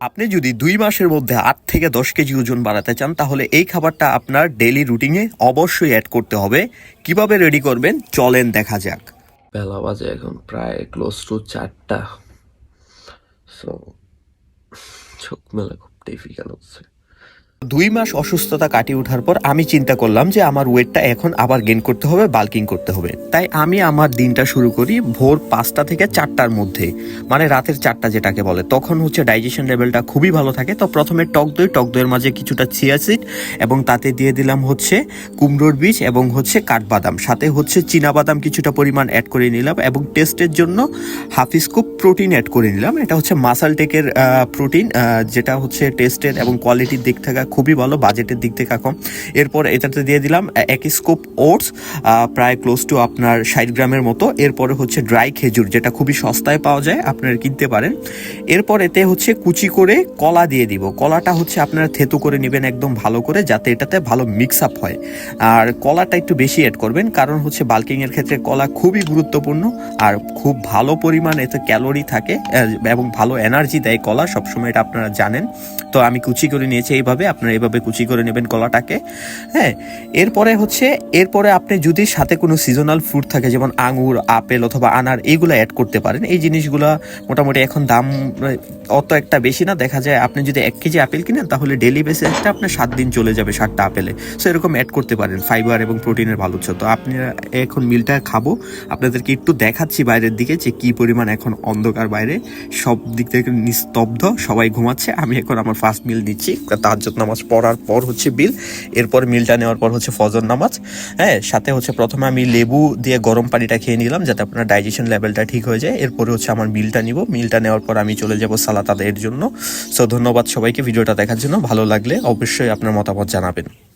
আপনি যদি দুই মাসের মধ্যে আট থেকে দশ কেজি ওজন বাড়াতে চান, তাহলে এই খাবারটা আপনার ডেলি রুটিনে অবশ্যই অ্যাড করতে হবে। কীভাবে রেডি করবেন? চলেন দেখা যাক। বেলা বাজে এখন, প্রায় ক্লোজ টু চারটা। সো চোখ মেলা খুব ডিফিকাল্ট হচ্ছে। দুই মাস অসুস্থতা কাটিয়ে ওঠার পর আমি চিন্তা করলাম যে আমার ওয়েটটা এখন আবার গেন করতে হবে বাল্কিং করতে হবে। তাই আমি আমার দিনটা শুরু করি ভোর পাঁচটা থেকে চারটার মধ্যে। মানে রাতের চারটা যেটাকে বলে। তখন হচ্ছে ডাইজেশন লেভেলটা খুবই ভালো থাকে। তো প্রথমে টক দই, টক দইয়ের মাঝে কিছুটা চিয়া সিড এবং তাতে দিয়ে দিলাম হচ্ছে কুমড়োর বীজ এবং হচ্ছে কাঠবাদাম। সাথে হচ্ছে বাদাম কিছুটা পরিমাণ অ্যাড করে নিলাম এবং টেস্টের জন্য হাফ স্কুপ প্রোটিন অ্যাড করে নিলাম। এটা হচ্ছে মাসাল টেকের প্রোটিন যেটা হচ্ছে টেস্টের এবং কোয়ালিটির দিক থেকে খুবই ভালো বাজেটের দিক থেকে কম এরপর এটাতে দিয়ে দিলাম এক স্কোপ ওটস প্রায় ক্লোজ টু আপনার ষাট গ্রামের মতো। এরপরে হচ্ছে ড্রাই খেজুর, যেটা খুবই সস্তায় পাওয়া যায়, আপনারা কিনতে পারেন। এরপর এতে হচ্ছে কুচি করে কলা দিয়ে দিব। কলাটা হচ্ছে আপনারা থেতু করে নেবেন একদম ভালো করে, যাতে এটাতে ভালো মিক্স আপ হয়। আর কলাটা একটু বেশি অ্যাড করবেন, কারণ হচ্ছে বাল্কিং এর ক্ষেত্রে কলা খুবই গুরুত্বপূর্ণ, আর খুব ভালো পরিমাণ এতে ক্যালোরি থাকে এবং ভালো এনার্জি দেয় কলা, সবসময় এটা আপনারা জানেন। তো আমি কুচি করে নিয়েছি এইভাবে আপনারা এভাবে কুচি করে নেবেন কলাটাকে। হ্যাঁ এরপরে হচ্ছে, এরপরে আপনি যদি সাথে কোনো সিজনাল ফ্রুট থাকে, যেমন আঙুর, আপেল অথবা আনার, এইগুলো অ্যাড করতে পারেন। এই জিনিসগুলো মোটামুটি এখন দাম অত একটা বেশি না, দেখা যায় আপনি যদি এক কেজি আপেল কিনেন, তাহলে ডেলি বেসিসটা আপনার সাত দিন চলে যাবে সাতটা আপেলে। সো এরকম অ্যাড করতে পারেন ফাইবার এবং প্রোটিনের ভালো উৎস। তো আপনি এখন মিলটা খাব, আপনাদেরকে একটু দেখাচ্ছি বাইরের দিকে যে কি পরিমাণ এখন অন্ধকার বাইরে। সব দিক থেকে নিস্তব্ধ, সবাই ঘুমাচ্ছে। আমি এখন আমার ফার্স্ট মিল নিচ্ছি, তাহাজ্জুদ নামাজ পড়ার পর হচ্ছে বিল এরপর মিলটা নেওয়ার পর হচ্ছে ফজর নামাজ। হ্যাঁ সাথে হচ্ছে প্রথমে আমি লেবু দিয়ে গরম পানিটা খেয়ে নিলাম, যাতে আপনার ডাইজেশন লেভেলটা ঠিক হয়ে যায়। এরপরে হচ্ছে আমার মিলটা নিব। মিলটা নেওয়ার পর আমি চলে যাব সালাত আদায়ের জন্য। সো ধন্যবাদ সবাইকে ভিডিওটা দেখার জন্য। ভালো লাগলে অবশ্যই আপনার মতামত জানাবেন।